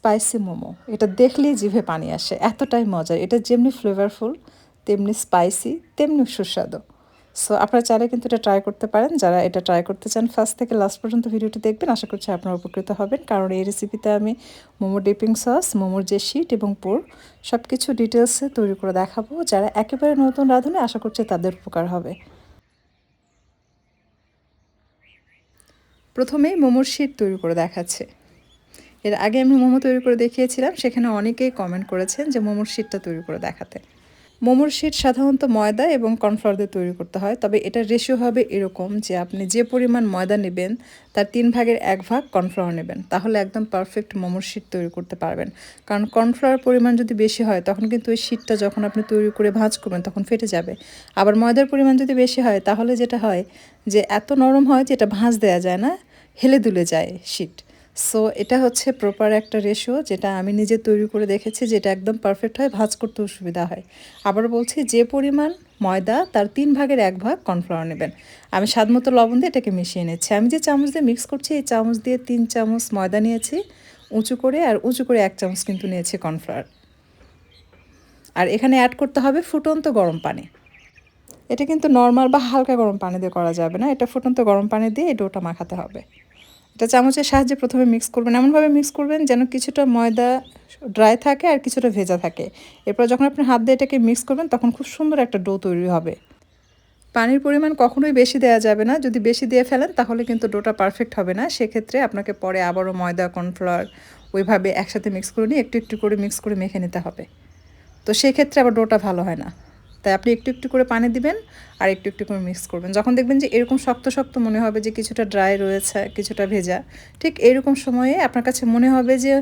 Spicy momo. এটা দেখলেই জিভে পানি আসে, এতটাই মজার। এটা যেমনি ফ্লেভারফুল তেমনি স্পাইসি, তেমনি সুস্বাদু। সো আপনারা চাইলে কিন্তু এটা ট্রাই করতে পারেন। যারা এটা ট্রাই করতে চান ফার্স্ট থেকে লাস্ট পর্যন্ত ভিডিওটি দেখবেন। আশা করছি আপনারা উপকৃত হবেন। কারণ এই রেসিপিতে আমি মোমো ডিপিং সস মোমোর যে শিট এবং পোর সব কিছু ডিটেলসে তৈরি করে দেখাবো। যারা একেবারে নতুন রাঁধুনে, আশা করছি তাদের উপকার হবে। প্রথমেই মোমোর শিট তৈরি করে দেখাচ্ছে। এর আগে আমি মোমো তৈরি করে দেখিয়েছিলাম, সেখানে অনেকেই কমেন্ট করেছেন যে মোমোর শিটটা তৈরি করে দেখাতে। মোমোর শিট সাধারণত ময়দা এবং কর্নফ্লাওয়ার দিয়ে তৈরি করতে হয়, তবে এটার রেশিও হবে এরকম যে আপনি যে পরিমাণ ময়দা নেবেন, তার তিন ভাগের এক ভাগ কর্নফ্লাওয়ার নেবেন, তাহলে একদম পারফেক্ট মোমোর শিট তৈরি করতে পারবেন। কারণ কর্নফ্লাওয়ার পরিমাণ যদি বেশি হয়, তখন কিন্তু ওই শিটটা যখন আপনি তৈরি করে ভাঁজ করবেন, তখন ফেটে যাবে। আবার ময়দার পরিমাণ যদি বেশি হয়, তাহলে যেটা হয় যে এত নরম হয় যে এটা ভাঁজ দেওয়া যায় না, হেলে দুলে যায় শিট। সো এটা হচ্ছে প্রপার একটা রেশিও যেটা আমি নিজে তৈরি করে দেখেছি যেটা একদম পারফেক্ট হয়, ভাজ করতেও সুবিধা হয়। আবার বলছি যে পরিমাণ ময়দা তার তিন ভাগের এক ভাগ কর্নফ্লাওয়ার নেবেন। আমি স্বাদ মতো লবণ দিয়ে এটাকে মিশিয়ে নিচ্ছি। আমি যে চামচ দিয়ে মিক্স করছি, এই চামচ দিয়ে তিন চামচ ময়দা নিয়েছি, উঁচু করে আর উঁচু করে এক চামচ কিন্তু নিয়েছি কর্নফ্লাওয়ার আর এখানে অ্যাড করতে হবে ফুটন্ত গরম পানি। এটা কিন্তু নর্মাল বা হালকা গরম পানি দিয়ে করা যাবে না। এটা ফুটন্ত গরম পানি দিয়ে এই ডোটা মাখাতে হবে। এটা চামচের সাহায্যে প্রথমে মিক্স করবেন। এমনভাবে মিক্স করবেন যেন কিছুটা ময়দা ড্রাই থাকে আর কিছুটা ভেজা থাকে। এরপর যখন আপনি হাত দিয়ে এটাকে মিক্স করবেন, তখন খুব সুন্দর একটা ডো তৈরি হবে। পানির পরিমাণ কখনোই বেশি দেওয়া যাবে না। যদি বেশি দিয়ে ফেলেন, তাহলে কিন্তু ডোটা পারফেক্ট হবে না। সেক্ষেত্রে আপনাকে পরে আবারও ময়দা কর্নফ্লাওয়ার ওইভাবে একসাথে মিক্স করে নিয়ে একটু একটু করে মিক্স করে মেখে নিতে হবে। তো সেক্ষেত্রে আবার ডোটা ভালো হয় না। তাই আপনি একটু একটু করে পানি দিবেন আর একটু একটু করে মিক্স করবেন। যখন দেখবেন যে এরকম শক্ত শক্ত মনে হবে যে কিছুটা ড্রাই রয়েছে, কিছুটা ভেজা, ঠিক এরকম সময়ে আপনার কাছে মনে হবে যে,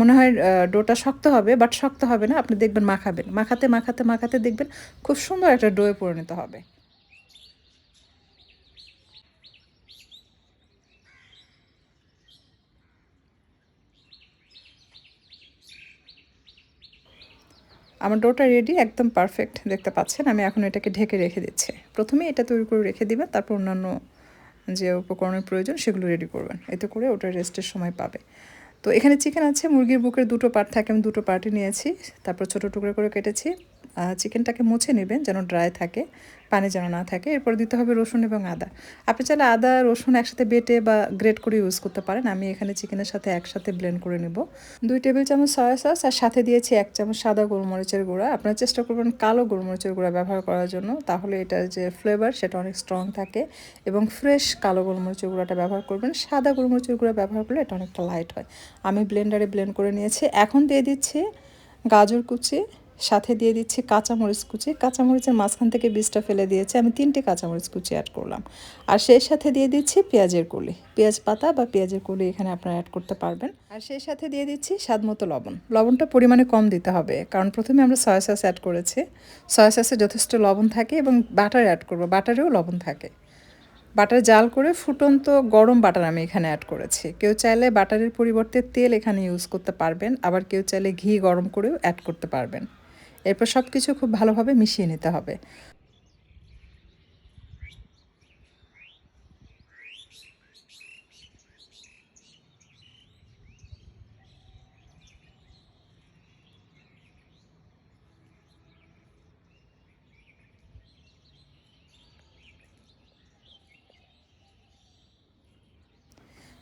মনে হয় ডোটা শক্ত হবে বাট শক্ত হবে না, আপনি দেখবেন মাখাবেন। মাখাতে মাখাতে মাখাতে দেখবেন খুব সুন্দর একটা ডোয়ে পরিণত হবে। আমার ডোটা রেডি একদম পারফেক্ট দেখতে পাচ্ছেন। আমি এখন এটাকে ঢেকে রেখে দিচ্ছি। প্রথমে এটা তৈরি করে রেখে দিবেন, তারপর অন্যান্য যে উপকরণের প্রয়োজন সেগুলো রেডি করবেন। এতে করে ওটা রেস্টের সময় পাবে। তো এখানে চিকেন আছে, মুরগির বুকের দুটো পার্ট থাকে, আমি দুটো পার্টই নিয়েছি। তারপর ছোটো টুকরো করে কেটেছি। চিকেনটাকে মুছে নেবেন যেন ড্রাই থাকে, পানি যেন না থাকে। এরপর দিতে হবে রসুন এবং আদা। আপনি চাইলে আদা, রসুন একসাথে বেটে বা গ্রেট করে ইউজ করতে পারেন। আমি এখানে চিকেনের সাথে একসাথে ব্লেন্ড করে নেব। দুই টেবিল চামচ সয়া সস আর সাথে দিয়েছি এক চামচ সাদা গোলমরিচের গুঁড়া। আপনারা চেষ্টা করবেন কালো গোলমরিচের গুঁড়া ব্যবহার করার জন্য। তাহলে এটার যে ফ্লেভার সেটা অনেক স্ট্রং থাকে এবং ফ্রেশ কালো গোলমরিচের গুঁড়াটা ব্যবহার করবেন। সাদা গোলমরিচের গুঁড়া ব্যবহার করলে এটা অনেকটা লাইট হয়। আমি ব্লেন্ডারে ব্লেন্ড করে নিয়েছি। এখন দিয়ে দিচ্ছি গাজর কুচি। সাথে দিয়ে দিচ্ছি কাঁচামরিচ কুচি। কাঁচামরিচের মাঝখান থেকে বীজটা ফেলে দিয়েছি। আমি তিনটে কাঁচামরিচ কুচি অ্যাড করলাম। আর সেই সাথে দিয়ে দিচ্ছি পেঁয়াজের কলি। পেঁয়াজ পাতা বা পেঁয়াজের কলি এখানে আপনারা অ্যাড করতে পারবেন। আর সেই সাথে দিয়ে দিচ্ছি স্বাদ মতো লবণ। লবণটা পরিমাণে কম দিতে হবে। কারণ প্রথমে আমরা সয়া সস অ্যাড করেছি। সয়া সসে যথেষ্ট লবণ থাকে এবং বাটার অ্যাড করব। বাটারেও লবণ থাকে। বাটার জাল করে ফুটন্ত গরম বাটার আমি এখানে অ্যাড করেছি। কেউ চাইলে বাটারের পরিবর্তে তেল এখানে ইউজ করতে পারবেন। আবার কেউ চাইলে ঘি গরম করেও অ্যাড করতে পারবেন। এরপর সব কিছু খুব ভালোভাবে মিশিয়ে নিতে হবে।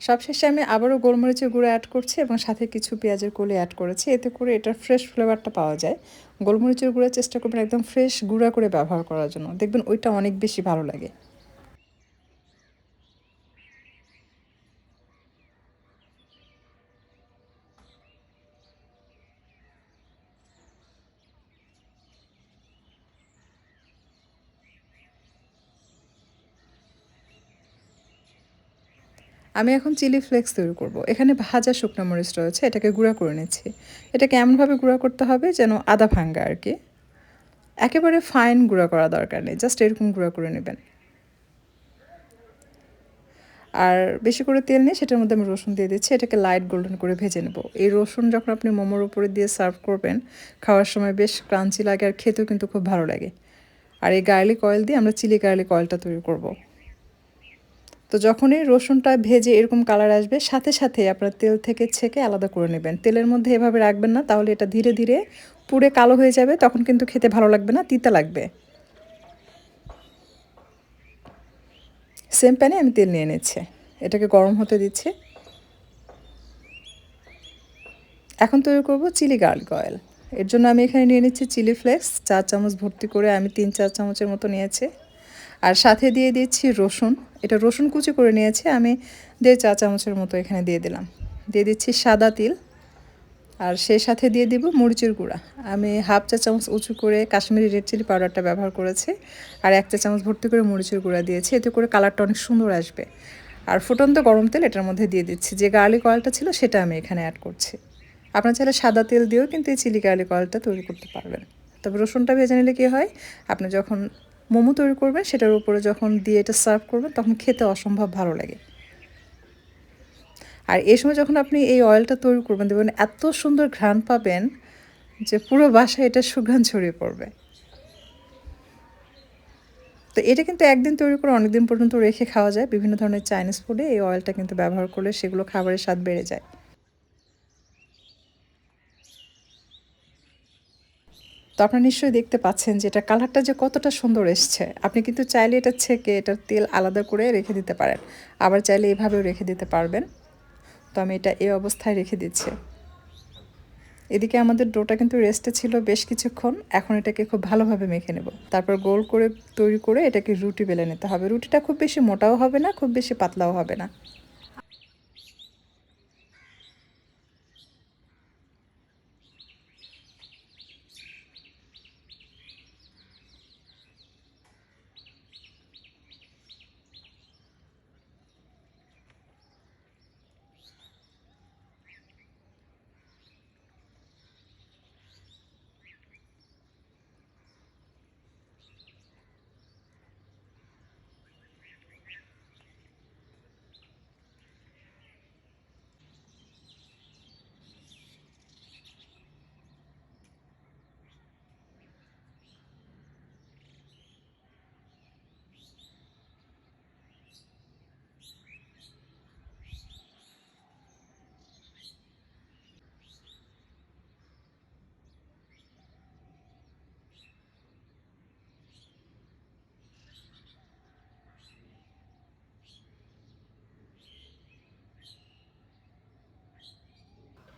সবশেষে আমি আবারও গোলমরিচের গুঁড়ো অ্যাড করছি এবং সাথে কিছু পেঁয়াজের কলি অ্যাড করেছি। এতে করে এটার ফ্রেশ ফ্লেভারটা পাওয়া যায়। গোলমরিচের গুঁড়ো চেষ্টা করবেন একদম ফ্রেশ গুঁড়া করে ব্যবহার করার জন্য। দেখবেন ওইটা অনেক বেশি ভালো লাগে। আমি এখন চিলি ফ্লেক্স তৈরি করব। এখানে ভাজা শুকনো মরিচ রয়েছে, এটাকে গুঁড়া করে নিচ্ছি। এটাকে এমনভাবে গুঁড়া করতে হবে যেন আদা ভাঙ্গা আর কি। একেবারে ফাইন গুঁড়া করা দরকার নেই জাস্ট এরকম গুঁড়া করে নেবেন। আর বেশি করে তেল নিয়ে সেটার মধ্যে আমি রসুন দিয়ে দিচ্ছি, এটাকে লাইট গোল্ডেন করে ভেজে নেব। এই রসুন যখন আপনি মোমোর উপরে দিয়ে সার্ভ করবেন, খাওয়ার সময় বেশ ক্রাঞ্চি লাগে আর খেতেও কিন্তু খুব ভালো লাগে। আর এই গার্লিক অয়েল দিয়ে আমরা চিলি গার্লিক অয়েলটা তৈরি করব। তো যখনই রসুনটা ভেজে এরকম কালার আসবে, সাথে সাথে আপনার তেল থেকে ছেঁকে আলাদা করে নেবেন। তেলের মধ্যে এভাবে রাখবেন না, তাহলে এটা ধীরে ধীরে পুড়ে কালো হয়ে যাবে, তখন কিন্তু খেতে ভালো লাগবে না, তিতা লাগবে। সেম প্যানে আমি তেল নিয়ে নিচ্ছি, এটাকে গরম হতে দিচ্ছি। এখন তৈরি করব চিলি গার্লিক অয়েল। এর জন্য আমি এখানে নিয়ে নিচ্ছি চিলি ফ্লেক্স, চার চামচ ভর্তি করে আমি তিন, চার চামচের মতো নিয়েছি। আর সাথে দিয়ে দিচ্ছি রসুন। এটা রসুন কুচি করে নিয়েছি, আমি দেড় চা চামচের মতো এখানে দিয়ে দিলাম। দিয়ে দিচ্ছি সাদা তিল, আর সেই সাথে দিয়ে দিব মরিচের গুঁড়া। আমি হাফ চা চামচ উঁচু করে কাশ্মীরি রেড চিলি পাউডারটা ব্যবহার করেছি, আর এক চা চামচ ভর্তি করে মরিচের গুঁড়া দিয়েছি। এতে করে কালারটা অনেক সুন্দর আসবে। আর ফুটন্ত গরম তেল এটার মধ্যে দিয়ে দিচ্ছি। যে গার্লিক অয়েলটা ছিল, সেটা আমি এখানে অ্যাড করছি। আপনার চাইলে সাদা তেল দিয়েও কিন্তু এই চিলি গার্লিক অয়েলটা তৈরি করতে পারবেন। তবে রসুনটা ভেজে নিলে কী হয়, আপনি যখন মোমো তৈরি করবেন সেটার উপরে যখন দিয়ে এটা সার্ভ করবেন তখন খেতে অসম্ভব ভালো লাগে। আর এই সময় যখন আপনি এই অয়েলটা তৈরি করবেন, দেখবেন এত সুন্দর ঘ্রাণ পাবেন যে পুরো বাসায় এটা সুঘ্রাণ ছড়িয়ে পড়বে। তো এটা কিন্তু একদিন তৈরি করে অনেকদিন পর্যন্ত রেখে খাওয়া যায়। বিভিন্ন ধরনের চাইনিজ ফুডে এই অয়েলটা কিন্তু ব্যবহার করলে সেগুলো খাবারের স্বাদ বেড়ে যায়। তো আপনারা নিশ্চয়ই দেখতে পাচ্ছেন যে এটা কালারটা যে কতটা সুন্দর এসছে। আপনি কিন্তু চাইলে এটা ছেঁকে এটার তেল আলাদা করে রেখে দিতে পারেন। আবার চাইলে এভাবেও রেখে দিতে পারবেন। তো আমি এটা এই অবস্থায় রেখে দিচ্ছি। এদিকে আমাদের ডোটা কিন্তু রেস্টে ছিল বেশ কিছুক্ষণ। এখন এটাকে খুব ভালোভাবে মেখে নেব। তারপর গোল করে তৈরি করে এটাকে রুটি বেলে নিতে হবে। রুটিটা খুব বেশি মোটাও হবে না, খুব বেশি পাতলাও হবে না।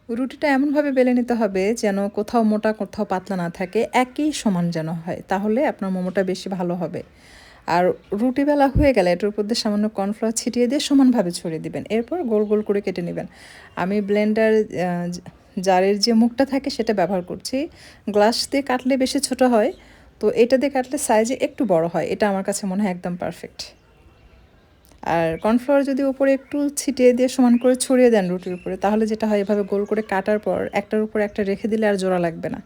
রুটিটা এমনভাবে বেলে নিতে হবে যেন কোথাও মোটা কোথাও পাতলা না থাকে, একই সমান যেন হয়। তাহলে আপনার মোমোটা বেশি ভালো হবে। আর রুটি বেলা হয়ে গেলে এটার উপর দিয়ে সামান্য কর্নফ্লাওয়ার ছিটিয়ে দিয়ে সমানভাবে ছড়িয়ে দিবেন। এরপর গোল গোল করে কেটে নেবেন। আমি ব্লেন্ডার জারের যে মুখটা থাকে সেটা ব্যবহার করছি। গ্লাস দিয়ে কাটলে বেশি ছোট হয়। তো এটা দিয়ে কাটলে সাইজে একটু বড় হয়। এটা আমার কাছে মনে হয় একদম পারফেক্ট। আর কর্নফ্লাওয়ার যদি ওপরে একটু ছিটিয়ে দিয়ে সমান করে ছড়িয়ে দেন রুটির উপরে, তাহলে যেটা হয়, এভাবে গোল করে কাটার পর একটার উপর একটা রেখে দিলে আর জোড়া লাগবে না।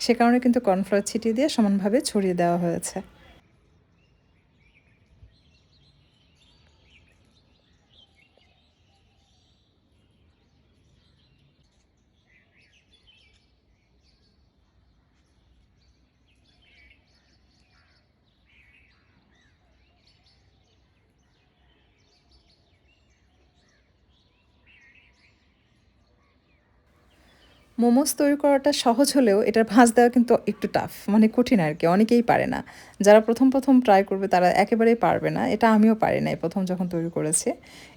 সে কারণে কিন্তু কর্নফ্লাওয়ার ছিটিয়ে দিয়ে সমানভাবে ছড়িয়ে দেওয়া হয়েছে। মোমোস তৈরি করাটা সহজ হলেও এটার ভাঁজ দেওয়া কিন্তু একটু টাফ মানে কঠিন আর কি, অনেকেই পারে না। যারা প্রথম প্রথম ট্রাই করবে তারা একেবারেই পারবে না, এটা আমিও পারি নাই প্রথম যখন তৈরি করেছি।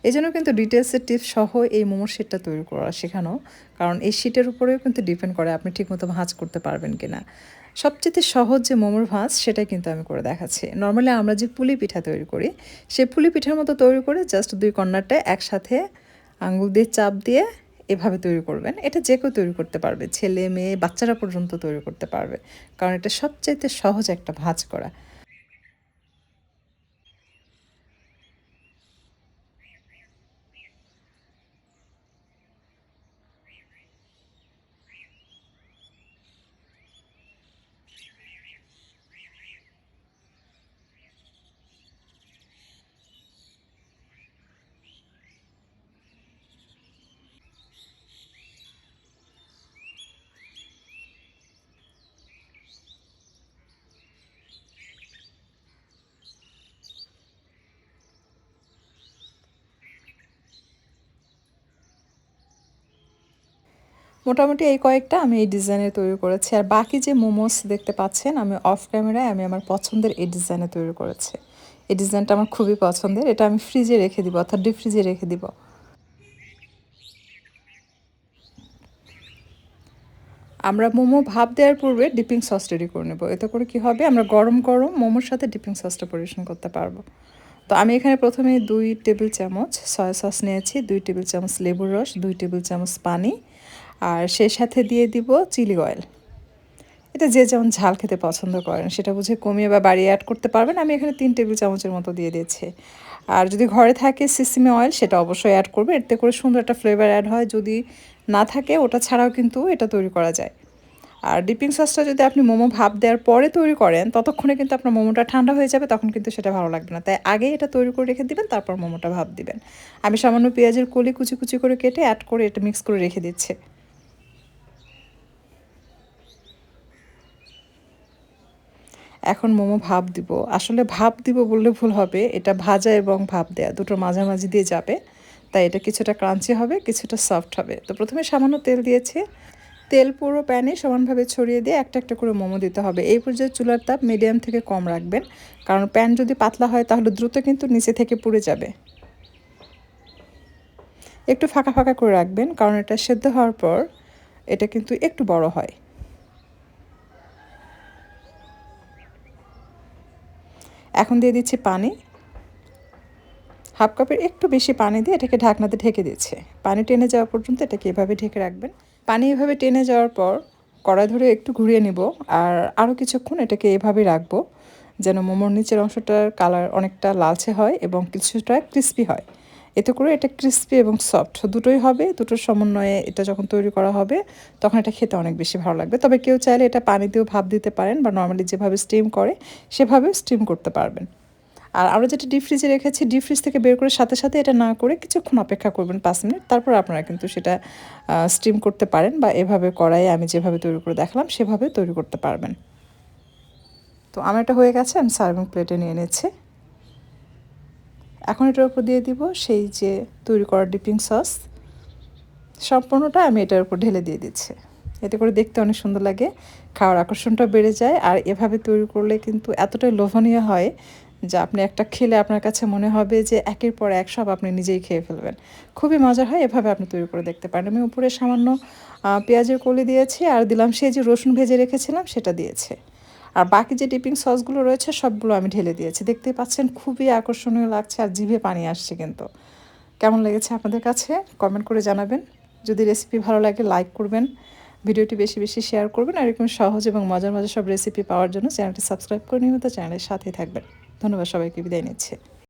এই জন্য কিন্তু ডিটেলসের টিপস সহ এই মোমোর শিটটা তৈরি করা শেখানো, কারণ এই শিটের উপরেও কিন্তু ডিপেন্ড করে আপনি ঠিকমতো ভাঁজ করতে পারবেন কিনা। সবচেয়ে সহজ যে মোমোর ভাঁজ, সেটাই কিন্তু আমি করে দেখাচ্ছি। নর্মালি আমরা যে পুলি পিঠা তৈরি করি, সেই পুলি পিঠার মতো তৈরি করে জাস্ট দুই কর্নারটা একসাথে আঙুল দিয়ে চাপ দিয়ে এভাবে তৈরি করবেন। এটা যে কেউ তৈরি করতে পারবে। ছেলে, মেয়ে, বাচ্চারা পর্যন্ত তৈরি করতে পারবে। কারণ এটা সবচাইতে সহজ একটা ভাঁজ করা। মোটামুটি এই কয়েকটা আমি এই ডিজাইনে তৈরি করেছি। আর বাকি যে মোমোস দেখতে পাচ্ছেন, আমি অফ ক্যামেরায় আমি আমার পছন্দের এই ডিজাইনে তৈরি করেছি। এই ডিজাইনটা আমার খুবই পছন্দের। এটা আমি ফ্রিজে রেখে দিব, অর্থাৎ ডিপ ফ্রিজে রেখে দিব। আমরা মোমো ভাপ দেওয়ার পূর্বে ডিপিং সস রেডি করে নেব। এতে করে কি হবে? আমরা গরম গরম মোমোর সাথে ডিপিং সসটা পরিবেশন করতে পারব। তো আমি এখানে প্রথমে দুই টেবিল চামচ সয়া সস নিয়েছি, দুই টেবিল চামচ লেবুর রস, দুই টেবিল চামচ পানি আর সে সাথে দিয়ে দিব চিলি অয়েল। এটা যে যেমন ঝাল খেতে পছন্দ করেন, সেটা বুঝে কমিয়ে বা বাড়িয়ে অ্যাড করতে পারবেন। আমি এখানে তিন টেবিল চামচের মতো দিয়ে দিয়েছি। আর যদি ঘরে থাকে সিসিমে অয়েল সেটা অবশ্যই অ্যাড করবে এতে করে সুন্দর একটা ফ্লেভার অ্যাড হয়। যদি না থাকে, ওটা ছাড়াও কিন্তু এটা তৈরি করা যায়। আর ডিপিং সসটা যদি আপনি মোমো ভাপ দেওয়ার পরে তৈরি করেন, ততক্ষণে কিন্তু আপনার মোমোটা ঠান্ডা হয়ে যাবে, তখন কিন্তু সেটা ভালো লাগবে না। তাই আগেই এটা তৈরি করে রেখে দিবেন, তারপর মোমোটা ভাপ দিবেন। আমি সামান্য পেঁয়াজের কলি কুচি কুচি করে কেটে অ্যাড করে এটা মিক্স করে রেখে দিচ্ছি। এখন মোমো ভাপ দিব। আসলে ভাপ দিব বললে ভুল হবে, এটা ভাজা এবং ভাপ দেয়া দুটোর মাঝামাঝি দিয়ে যাবে, তাই এটা কিছুটা ক্রাঞ্চি হবে, কিছুটা সফট হবে। তো প্রথমে সামান্য তেল দিয়েছি। তেল পুরো প্যানে সমানভাবে ছড়িয়ে দিয়ে একটা একটা করে মোমো দিতে হবে। এই পর্যায়ে চুলার তাপ মিডিয়াম থেকে কম রাখবেন, কারণ প্যান যদি পাতলা হয় তাহলে দ্রুত কিন্তু নিচে থেকে পুড়ে যাবে। একটু ফাঁকা ফাঁকা করে রাখবেন, কারণ এটা সেদ্ধ হওয়ার পর এটা কিন্তু একটু বড় হয়। এখন দিয়ে দিচ্ছি পানি। হাফ কাপের একটু বেশি পানি দিয়ে এটাকে ঢাকনাতে ঢেকে দিচ্ছে। পানি টেনে যাওয়া পর্যন্ত এটাকে এভাবে ঢেকে রাখবেন। পানি এভাবে টেনে যাওয়ার পর কড়াই ধরে একটু ঘুরিয়ে নিব আর আরও কিছুক্ষণ এটাকে এভাবে রাখব যেন মোমোর নিচের অংশটার কালার অনেকটা লালচে হয় এবং কিছুটা ক্রিস্পি হয়। এতে করে এটা ক্রিস্পি এবং সফট দুটোই হবে, দুটোর সমন্বয়ে এটা যখন তৈরি করা হবে, তখন এটা খেতে অনেক বেশি ভালো লাগবে। তবে কেউ চাইলে এটা পানি দিয়েও ভাপ দিতে পারেন বা নর্মালি যেভাবে স্টিম করে সেভাবে স্টিম করতে পারবেন। আর আমরা যেটা ডিপ ফ্রিজে রেখেছি ডিপ ফ্রিজ থেকে বের করে সাথে সাথে এটা না করে কিছুক্ষণ অপেক্ষা করবেন পাঁচ মিনিট, তারপর আপনারা কিন্তু সেটা স্টিম করতে পারেন বা এভাবে কড়াইয়ে আমি যেভাবে তৈরি করে দেখালাম, সেভাবে তৈরি করতে পারবেন। তো আমার এটা হয়ে গেছে, আমি সার্ভিং প্লেটে নিয়ে নিচ্ছি। এখন এটার উপর দিয়ে দিব সেই যে তৈরি করা ডিপিং সস সম্পূর্ণটা আমি এটার উপর ঢেলে দিয়ে দিচ্ছি। এতে করে দেখতে অনেক সুন্দর লাগে, খাওয়ার আকর্ষণটা বেড়ে যায়, আর এভাবে তৈরি করলে কিন্তু এতটাই লোভনীয় হয় যে আপনি একটা খেলে আপনার কাছে মনে হবে যে একের পর এক সব আপনি নিজেই খেয়ে ফেলবেন। খুবই মজার হয় এভাবে আপনি তৈরি করে দেখতে পারেন। আমি উপরে সামান্য পেঁয়াজের কলি দিয়েছি, আর দিলাম সেই যে রসুন ভেজে রেখেছিলাম সেটা দিয়েছে। আর বাকি যে ডিপিং সসগুলো রয়েছে, সবগুলো আমি ঢেলে দিয়েছি। দেখতে পাচ্ছেন, খুবই আকর্ষণীয় লাগছে আর জিভে পানি আসছে কিন্তু। কেমন লেগেছে আপনাদের কাছে? কমেন্ট করে জানাবেন। যদি রেসিপি ভালো লাগে লাইক করবেন। ভিডিওটি বেশি বেশি শেয়ার করবেন। আর এরকম সহজ এবং মজার মজার সব রেসিপি পাওয়ার জন্য চ্যানেলটি সাবস্ক্রাইব করে নিয়মিত চ্যানেলের সাথেই থাকবেন। ধন্যবাদ সবাইকে, বিদায় নিচ্ছে।